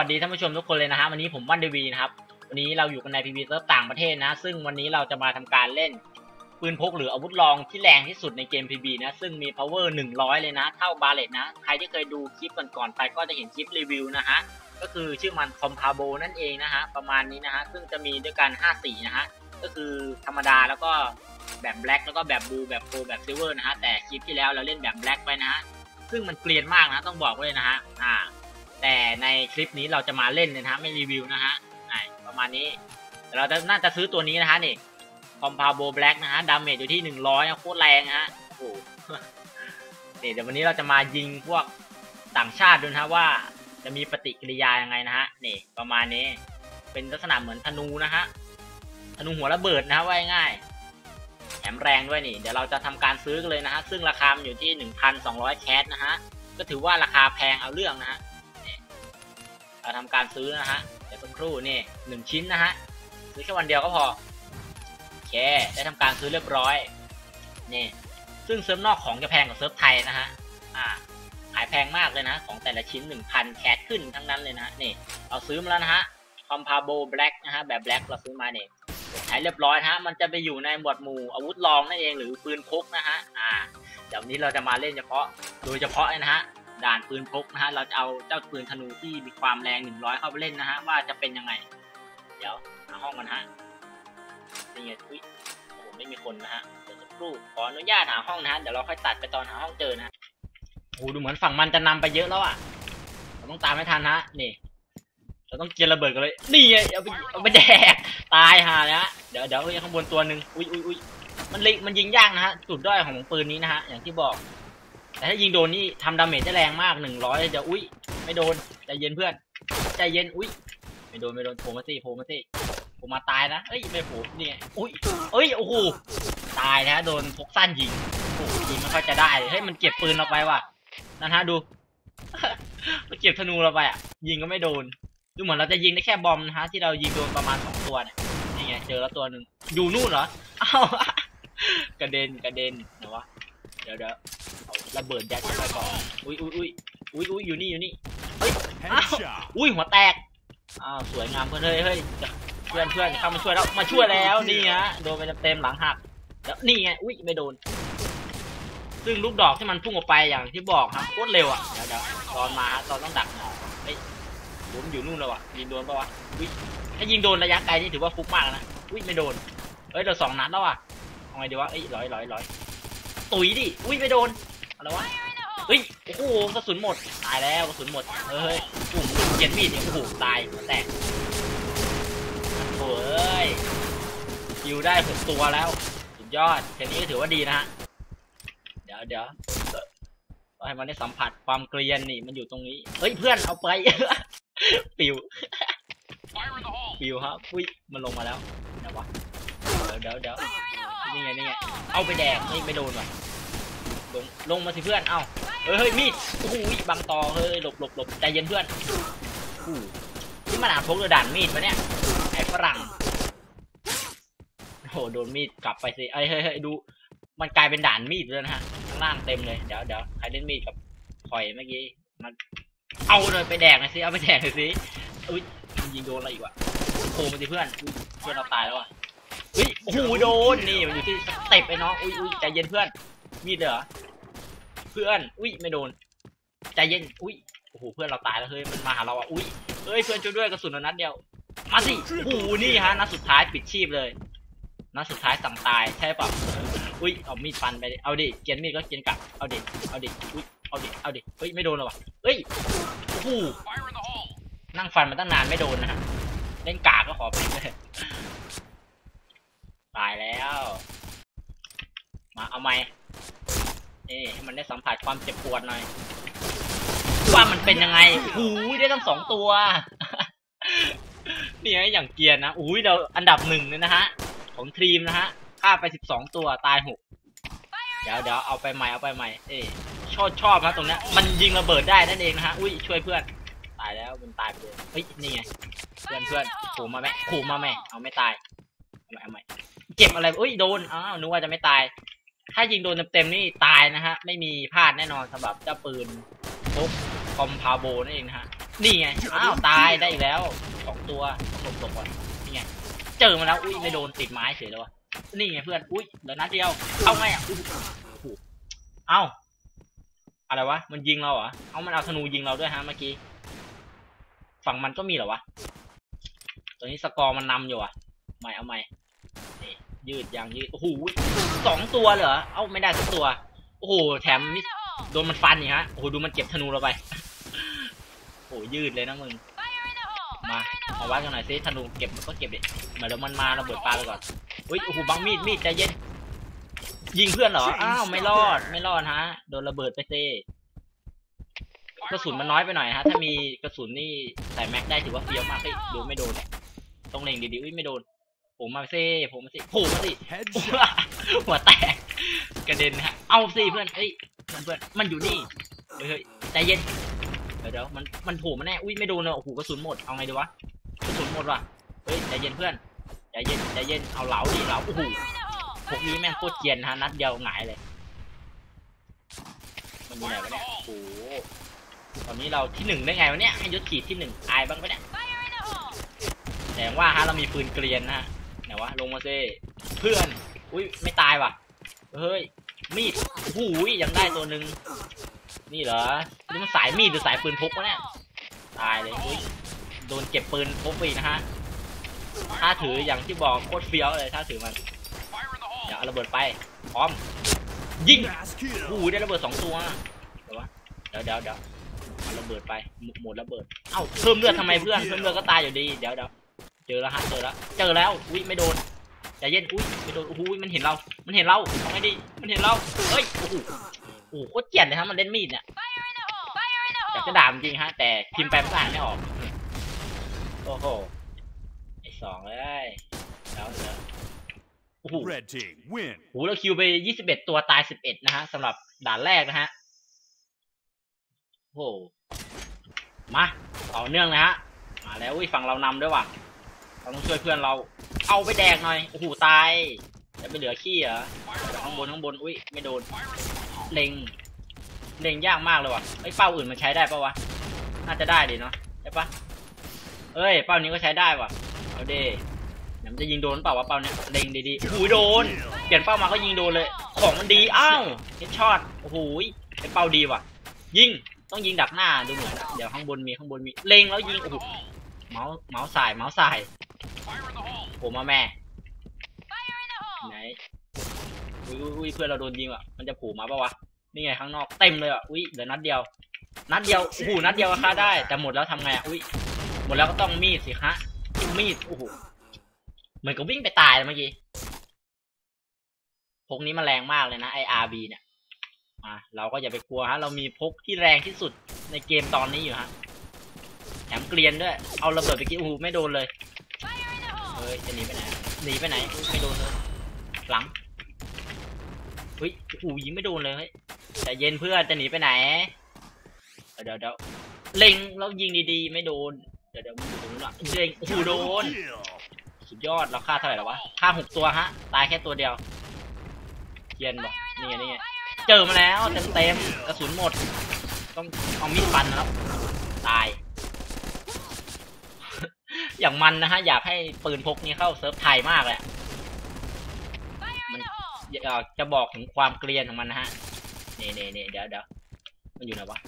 วัสดีท่านผู้ชมทุกคนเลยนะฮะวันนี้ผมวันเดวีนะครับวันนี้เราอยู่กันในพีวีเซิร์ฟต่างประเทศนะ ซึ่งวันนี้เราจะมาทำการเล่นปืนพกหรืออาวุธรองที่แรงที่สุดในเกม PB นะซึ่งมี power 100 เลยนะ เท่าบาเลตนะ ใครที่เคยดูคลิปก่อนๆไปก็จะเห็นคลิปรีวิวนะฮะก็คือชื่อมันคอมพาโบนั่นเองนะฮะประมาณนี้นะฮะซึ่งจะมีด้วยกัน5สีนะฮะก็คือธรรมดาแล้วก็แบบแบล็กแล้วก็แบบบลูแบบโกแบบซิลเวอร์นะฮะแต่คลิปที่แล้วเราเล่นแบบแบล็กไปนะฮะซึ่งมันเกลียนมากนะต้องบอกเลยนะฮะอ่า แต่ในคลิปนี้เราจะมาเล่นนะฮะไม่รีวิวนะฮะประมาณนี้แต่เราจะน่าจะซื้อตัวนี้นะฮะนี่คอมพาโบแบล็กนะฮะดาเมจอยู่ที่หนึ่งร้อยโคตรแรงฮะโอ้โหนี่เดี๋ยววันนี้เราจะมายิงพวกต่างชาติดูนะฮะว่าจะมีปฏิกิริยายังไงนะฮะนี่ประมาณนี้ เป็นลักษณะเหมือนธนูนะฮะธนูหัวระเบิดนะฮะว่าง่ายแถมแรงด้วยนี่ เดี๋ยวเราจะทำการซื้อกันเลยนะฮะซึ่งราคามอยู่ที่ 1,200 แคสนะฮะก็ถือว่าราคาแพงเอาเรื่องนะฮะ เราทำการซื้อนะฮะเดี๋ยวสักครู่นี่หนึ่งชิ้นนะฮะซื้อแค่วันเดียวก็พอโอเคได้ทำการซื้อเรียบร้อยนี่ซึ่งเซิร์ฟนอกของจะแพงกว่าเซิร์ฟไทยนะฮะอ่าขายแพงมากเลยนะ ของแต่ละชิ้น 1,000 แคสขึ้นทั้งนั้นเลยนะนี่เราซื้อมาแล้วนะฮะคอมพาโบแบล็กนะฮะแบบแบล็กเราซื้อมาเนี่ยใช้เรียบร้อยนะฮะมันจะไปอยู่ในหมวดหมู่อาวุธรองนั่นเองหรือปืนพกนะฮะอ่าเดี๋ยวนี้เราจะมาเล่นเฉพาะโดยเฉพาะนะฮะ ด่านปืนพกนะฮะ เราจะเอาเจ้าปืนธนูที่มีความแรง 100 เข้าไปเล่นนะฮะ ว่าจะเป็นยังไง เดี๋ยวหาห้องกันฮะนี่ไงอุ้ยโอ้โหไม่มีคนนะฮะ เดี๋ยวสักครู่ขออนุญาตหาห้องนะฮะ เดี๋ยวเราค่อยตัดไปตอนหาห้องเจอนะโอ้โหดูเหมือนฝั่งมันจะนำไปเยอะแล้วอะ เราต้องตามไม่ทันฮะ นี่ เราต้องเกียร์ระเบิดกันเลย นี่ไงเอาไปเอาไปแดก ตายห่าเลยฮะเดี๋ยวเดี๋ยวข้างบนตัวหนึ่งอุ้ยอุ้ยอุ้ยมันลิมันยิงยากนะฮะ จุดด้อยของปืนนี้นะฮะ อย่างที่บอก แต่ถ้ายิงโดนนี่ทำดาเมจได้แรงมากหนึ่งร้อยจะอุ้ยไม่โดนใจเย็นเพื่อนใจเย็นอุ้ยไม่โดนไม่โดนโผล่มาสิโผล่มาสิผล่มาตายนะเอ้ยไม่โผล่นี่ไงอุ้ยเอ้ยโอ้โหตายนะโดนพกสั้นยิงโอ้โหยิงไม่ค่อยจะได้เฮ้ยมันเก็บปืนเราไปว่ะนั่นฮะดูมันเก็บธนูเราไปอะ ยิงก็ไม่โดน ดูเหมือนเราจะยิงได้แค่บอมนะฮะที่เรายิงโดนประมาณสองตัวเนี่ยนี่ไงเจอแล้วตัวหนึ่งอยู่นู่นเหรออ้าวกระเด็นกระเด็นเดี๋ยวะเดี๋ยวเดี๋ยวเอ ระเบิดยัดเข้าไปก่อนอุ้ยอุ้ยอุ้ยอุ้ยอุ้ยอยู่นี่อยู่นี่ Headshot. อุ้ยหัวแตกอ้าวสวยงามเพื่อนเฮ้ยเฮ้ยเพื่อนเพื่อนเข้ามาช่วยแล้วมาช่วยแล้วนี่ฮะโดนไปเต็มๆหลังหักแล้วนี่ไงอุ้ยไม่โดน ซึ่งลูกดอกที่มันพุ่งออกไปอย่างที่บอกครับโคตรเร็วอะเดี๋ยวเดี๋ยวตอนมาฮะตอนต้องดักหน่อยเฮ้ยผมอยู่นู่นแล้วอะยิงโดนปะวะอุ้ยถ้ายิงโดนระยะไกลนี่ถือว่าฟุกมากนะอุ้ยไม่โดนเฮ้ยเราสองนัดแล้วอะเอาไงดีวะเอ้ยร้อยร้อยร้อยตุ๋ยดิอุ้ยไม่โดน อะไรวะเฮ้ยโอ้โหกระสุนหมดตายแล้วกระสุนหมดเฮ้ยกลุ่มเขียนมีดเนี่ยโอ้โหตายหัวแตกโอ้ยคิวได้หกตัวแล้วสุดยอดแค่นี้ก็ถือว่าดีนะฮะเดี๋ยวเดี๋ยวต้องให้มันได้สัมผัสความเกรียนนี่มันอยู่ตรงนี้เฮ้ยเพื่อนเอาไปปิวปิวครับอุ้ยมันลงมาแล้วเดี๋ยววะเดี๋ยวเดี๋ยวเดี๋ยวนี่ไงนี่ไงเอาไปแดกไม่ไม่โดนว่ะ ลงลงมาสิเพื่อนเอ้าเฮ้ยเฮ้ยมีดโอ้โหบังตอเฮ้ยหลบหลบหลบใจเย็นเพื่อนอู้นี่มันอาพกเรือด่านมีดปะเนี่ยไอ้ฝรั่งโอ้โหโดนมีดกลับไปสิเอ้เฮ้ยเฮ้ยดู มันกลายเป็นด่านมีดเลยนะฮะข้างล่างเต็มเลยเดี๋ยวเดี๋ยวใครเล่นมีดกับคอยเมื่อกี้มันเอาเลยไปแดกหน่อยสิเอาไปแดกหน่อยสิอุ้ยมันยิงโดนอะไรอีกวะโผล่มาสิเพื่อนอุ๊ยเพื่อนเราตายแล้วอะเฮ้ยโอ้โหโดนนี่มันอยู่ที่สเต็ปไอ้น้องอุ้ยอุ้ยใจเย็นเพื่อน มีดเลยเหรอ เพื่อน อุ้ย ไม่โดน ใจเย็น อุ้ย โอ้โห เพื่อนเราตายแล้วเฮ้ย มันมาหาเราอะ อุ้ยเฮ้ย เพื่อนช่วยด้วยกระสุนนัดเดียว มาสิ โอ้โห นี่ฮะ นัดสุดท้ายปิดชีพเลย นัดสุดท้ายสั่งตาย ใช่ปล่าอุ้ย เอามีดฟันไป เอาดิ เกียนมีดก็เกียนกลับ เอาดิ เอาดิ อุ้ย เอาดิ เอาดิ เฮ้ย ไม่โดนหรอวะเฮ้ย โอ้โห นั่งฟันมาตั้งนานไม่โดนนะฮะ เล่นกากก็ขอไปเลยตายแล้ว มาเอาไหม นี่ให้มันได้สัมผัสความเจ็บปวดหน่อย ว่ามันเป็นยังไงหูยได้ทั้งสองตัว นี่ไงอย่างเกียร์นะอุ้ยเราอันดับหนึ่งเลยนะฮะ ของทีมนะฮะฆ่าไปสิบสองตัวตายหกเดี๋ยวเดี๋ยวเอาไปใหม่เอาไปใหม่ เอ้ชอบชอบนะตรงเนี้ยมันยิงระเบิดได้นั่นเองนะฮะ อุ้ยช่วยเพื่อน ตายแล้วมันตายไปเลยเฮ้ยนี่ไงเพื่อนเพื่อนขู่มาแม่ขู่มาแม่เอาไม่ตายเอาใหม่เอาใหม่เก็บอะไรเอ้ยโดนอ้าวนึกว่าจะไม่ตาย ถ้ายิงโดนเต็มๆนี่ตายนะฮะ ไม่มีพลาดแน่นอนสำหรับเจ้าปืนพกคอมพาโบนั่นเองนะฮะ นี่ไง อ้าว ตายได้อีกแล้วสองตัวหลบหลบก่อนนี่ไง เจอมาแล้ว อุ้ยไม่โดนติดไม้เฉยเลยวะนี่ไงเพื่อน อุ้ยเหลือนัดเดียว เอาไงอะเอ้า อะไรวะ มันยิงเราเหรอ เอามันเอาธนูยิงเราด้วยฮะเมื่อกี้ ฝั่งมันก็มีเหรอวะตอนนี้สกอร์มันนำอยู่อะใหม่เอาใหม่ ยืดยางยืดโอ้โหสองตัวเหรอเอ้าไม่ได้สักตัว โอ้โหแถมมิสโดนมันฟันนี่ฮะโอ้โหดูมันเก็บธนูเราไปโอ้โหยืดเลยนะมึงมามาวัดกันหน่อยซิธนูเก็บมันก็เก็บดิมาเดี๋ยวมันมาระเบิดปลาไปก่อนอุ้ยโอ้โหบังมีดมีดใจเย็นยิงเพื่อนเหรออ้าวไม่รอดไม่รอดฮะโดนระเบิดไปเซ่กระสุนมันน้อยไปหน่อยฮะถ้ามีกระสุนนี่ใส่แม็กได้ถือว่าเฟี้ยวมากเฮ้ยดูไม่โดนเนี่ยต้องเล็งดีๆอุ้ยไม่โดน ผมมาเซ่ผมมาสิโผล่มาสิ Headshot. หัวแตกกระเด็นฮะเอาสิเพื่อนเอ้ยเพื่อนเพื่อนมันอยู่นี่เฮ้ยเฮ้ยใจเย็นเดี๋ยวเดี๋ยวมันมันโผล่มาแน่อุ้ยไม่โดนเลยโอ้โหกระสุนหมดเอาไงดีวะกระสุนหมดว่ะเฮ้ยใจเย็นเพื่อนใจเย็นใจเย็นเอาเหลาดิเหลาโอ้โหพวกนี้แม่งโคตรเกรียนฮะนัดเดียวหงายเลยมันอยู่ไหนวะเนี่ยโอ้โหตอนนี้เราที่หนึ่งได้ไงวะเนี่ยให้ยศขีดที่หนึ่งอายบ้างปะเนี่ยแสดงว่าฮะเรามีปืนเกรียนนะฮะ ไหนวะลงมาซิเพื่อน อุ้ยไม่ตายว่ะ เฮ้ย มีดโอ้โหยังได้ตัวหนึ่งนี่เหรอนี่มันสายมีดหรือสายปืนพกวะเนี่ย ตายเลยอุ้ยโดนเก็บปืนพกไปนะฮะ ถ้าถืออย่างที่บอกโคตรเฟี้ยวเลยถ้าถือมัน เดี๋ยวเอาระเบิดไป พร้อม ยิง Mass kill. โอ้โหได้ระเบิดสองตัวเดี๋ยววะเดี๋ยวเดี๋ยวเดี๋ยวเอาระเบิดไปหมดระเบิด เอ้าเพิ่มเลือดทำไมเพื่อน เพิ่มเลือดก็ตายอยู่ดี เดี๋ยวเดี๋ยว เจอแล้วฮะเจอแล้วเจอแล้วอุ้ยไม่โดนใจเย็นอุ้ยไม่โดนโอ้โหมันเห็นเรา มันเห็นเราทำไงดีมันเห็นเราเฮ้ยโอ้โหโอ้โหโคตรเกลียดเลยฮะมันเล่นมีดเนี่ยอยากจะด่ามันจริงฮะแต่พิมพ์ไปมันก็อ่านไม่ออกโอ้โหไอสองเลยแล้วเดี๋ยวโอ้โห Red team win. โหเราคิวไปยี่สิบเอ็ดตัวตายสิบเอ็ดนะฮะสำหรับด่านแรกนะฮะโอ้โหมาต่อเนื่องนะฮะมาแล้วอุ้ยฝั่งเรานำด้วยว่ะ เราต้องช่วยเพื่อนเรา เอาไปแดกหน่อย โอ้โหตายจะไปเหลือขี้เหรอ ข้างบนข้างบน อุ้ยไม่โดน เล็ง เล็งยากมากเลยว่ะไอ้เป้าอื่นมันใช้ได้ปะวะ น่าจะได้ดิเนาะใช่ปะเอ้ยเป้านี้ก็ใช้ได้ว่ะ เอาเดเดี๋ยวมันจะยิงโดนเปล่าวะเป้าเนี้ยเล็งดีๆโอ้โหโดน เปลี่ยนเป้ามาก็ยิงโดนเลย ของมันดีอ้าวเฮดช็อตโอ้โหยเป็นเป้าดีว่ะ ยิง ต้องยิงดักหน้าดูเหมือน เดี๋ยวข้างบนมีข้างบนมี เล็งแล้วยิง โอ้โหเมาส์เมาส์สาย เมาส์สาย ผมมาแม่ ไหนอุ้ยอุ้ยอุ้ยเพื่อนเราโดนยิงว่ะ มันจะผูมาปะวะ นี่ไงข้างนอกเต็มเลยอะ อุ้ยเหลือนัดเดียว นัดเดียวโอ้โหนัดเดียวก็ฆ่าได้ แต่หมดแล้วทำไงอะ อุ้ย หมดแล้วก็ต้องมีดสิฮะ มีด โอ้โห เหมือนกับวิ่งไปตายเลยเมื่อกี้พกนี้มันแรงมากเลยนะไออาร์บีเนี่ย อะเราก็อย่าไปกลัวฮะ เรามีพกที่แรงที่สุดในเกมตอนนี้อยู่ฮะ แถมเกรียนด้วย เอาระเบิดไปกี้โอ้โหไม่โดนเลย เฮ้ยจะหนีไปไหนหนีไปไหนไม่โดนเลยหลังเฮ้ยโอ้โหยิงไม่โดนเลยเฮ้ยใจเย็นเพื่อนจะหนีไปไหนเดี๋ยวเดี๋ยวเล็งแล้วยิงดีๆไม่โดนเดี๋ยวเดี๋ยวมันอยู่ตรงนู้นอะเล็งโอ้โหโดนสุดยอดเราฆ่าเท่าไหร่แล้ววะฆ่าหกตัวฮะตายแค่ตัวเดียวเทียนบอกนี่ไงนี่ไงเจอมาแล้วเต็มเต็มกระสุนหมด ต้องเอามีดฟันนะครับตาย อย่างมันนะฮะ อยากให้ปืนพกนี้เข้าเซิร์ฟไทยมากเละมันจะบอกถึงความเกรียนของมันนะฮะนี่นี่นี่เดี๋ยวเดี๋ยวมันอยู่ไหนวะ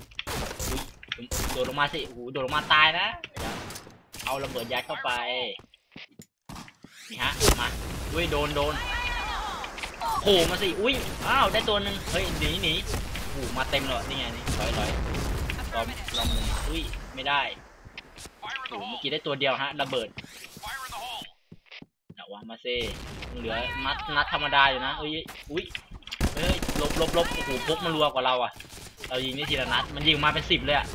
โดดลงมาสิโอ้โหโดดลงมาตายนะเอาระเบิดยัดเข้าไปนี่ฮะมาอุ้ยโดนโดนโผล่มาสิอุ้ยอ้าวได้ตัวหนึ่งเฮ้ยหนีหนีโอ้มาเต็มเลยนี่ไงนี่ถอยถอยลองลองหนึ่งอุ้ยไม่ได้ เมื่อกี้ได้ตัวเดียวฮะระเบิดเอาวะมาเซ่เหลือนัดนัดธรรมดาอยู่นะเอ้ยอุ้ยเฮ้ยหลบหลบหลบโอ้โหพกมันรัวกว่าเราอะ เรายิงได้ทีละนัด มันยิงมาเป็นสิบเลยอะ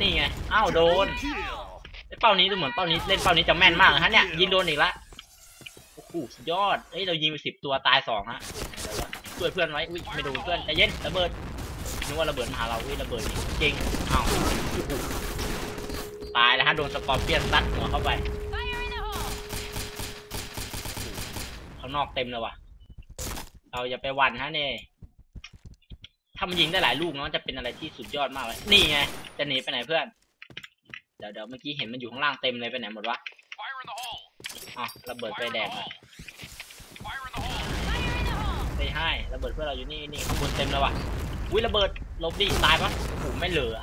นี่ไง อ้าวโดน Kill. ไอ้เป้านี้ดูเหมือนเป้านี้เล่นเป้านี้จะแม่นมากนะฮะเนี่ยยิงโดนอีกละโอ้โหสุดยอดเอ้ยเรายิงไปสิบตัวตายสองฮะช่วยเพื่อนไว้อุ้ยไม่โดนเพื่อนใจเย็นระเบิดนึกว่าระเบิดมาหาเราอุ้ยระเบิดนี่เก่งอ้าวโอ้โห ตายแล้วฮะโดนสกอร์เปียนซัดหัวเข้าไป ข้างนอกเต็มเลยว่ะ เราอย่าไปหวันฮะเน่ถ้ามันยิงได้หลายลูกเนาะจะเป็นอะไรที่สุดยอดมากเลย นี่ไง จะหนีไปไหนเพื่อน เดี๋ยวเดี๋ยวเมื่อกี้เห็นมันอยู่ข้างล่างเต็มเลยไปไหนหมดวะอ๋อระเบิดไปแดง hole! Fire in the hole! ไม่ให้ระเบิดเพื่อเราอยู่นี่นี่ข้างบนเต็มเลยว่ะอุ้ยระเบิดลบดิตายปะโอ้โหไม่เหลือ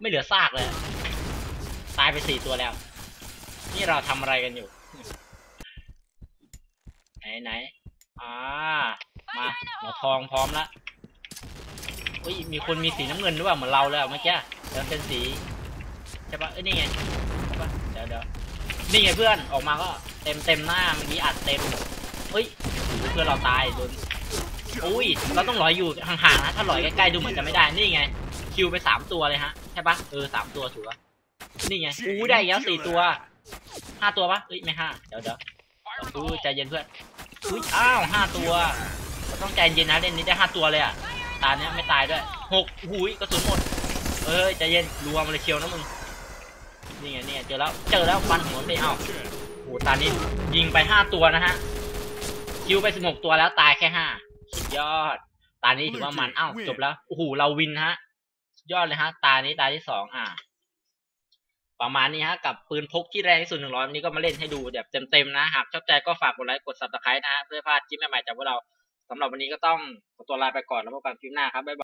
ไม่เหลือซากเลย ตายไปสี่ตัวแล้ว นี่เราทำอะไรกันอยู่ ไหนไหนอ่ามาหัวทองพร้อมละอุ้ยมีคนมีสีน้ำเงินด้วยว่ะเหมือนเราเลยเมื่อกี้แต่มันเป็นสีใช่ปะเอ้ยนี่ไงใช่ปะเดี๋ยวเดี๋ยวนี่ไงเพื่อนออกมาก็เต็มเต็มหน้าเมื่อกี้อัดเต็มเฮ้ยเพื่อนเราตายโดนอุ้ยเราต้องลอยอยู่ห่างๆนะถ้าลอยใกล้ๆดูเหมือนจะไม่ได้นี่ไงคิวไปสามตัวเลยฮะใช่ปะเออสามตัวถูกปะ นี่ไงอู้ได้อีกแล้วสี่ตัวห้าตัวปะเอ้ยไม่ห้าเดี๋ยวเดี๋ยว Fire in the อู้ hole! ใจเย็นเพื่อนอุ้ยอ้าวห้าตัวเราต้องใจเย็นนะเล่นนี้ได้ห้าตัวเลยอะตาเนี้ยไม่ตายด้วยหกหูยกระสุนหมด เอ้ยใจเย็นรวมเลยเชียวนะมึงนี่ไงนี่ไงเจอแล้วเจอแล้วฟันหัวเลยเอ้าโหตานี้ยิงไปห้าตัวนะฮะคิวไปสิบหกตัวแล้วตายแค่ห้าสุดยอด ตานี้ถือว่ามันเอ้าจบแล้วโอ้โหเราวินฮะสุดยอดเลยฮะ ตานี้ตาที่สองอะ ประมาณนี้ฮะกับปืนพกที่แรงที่สุดหนึ่งร้อยวันนี้ก็มาเล่นให้ดูแบบเต็มๆนะหากชอบใจก็ฝากกดไลค์กดซับสไครต์นะฮะเพื่อพลาดคลิปใหม่ๆจากพวกเราสำหรับวันนี้ก็ต้องขอตัวลาไปก่อนแล้วพบกันคลิปหน้าครับบ๊ายบาย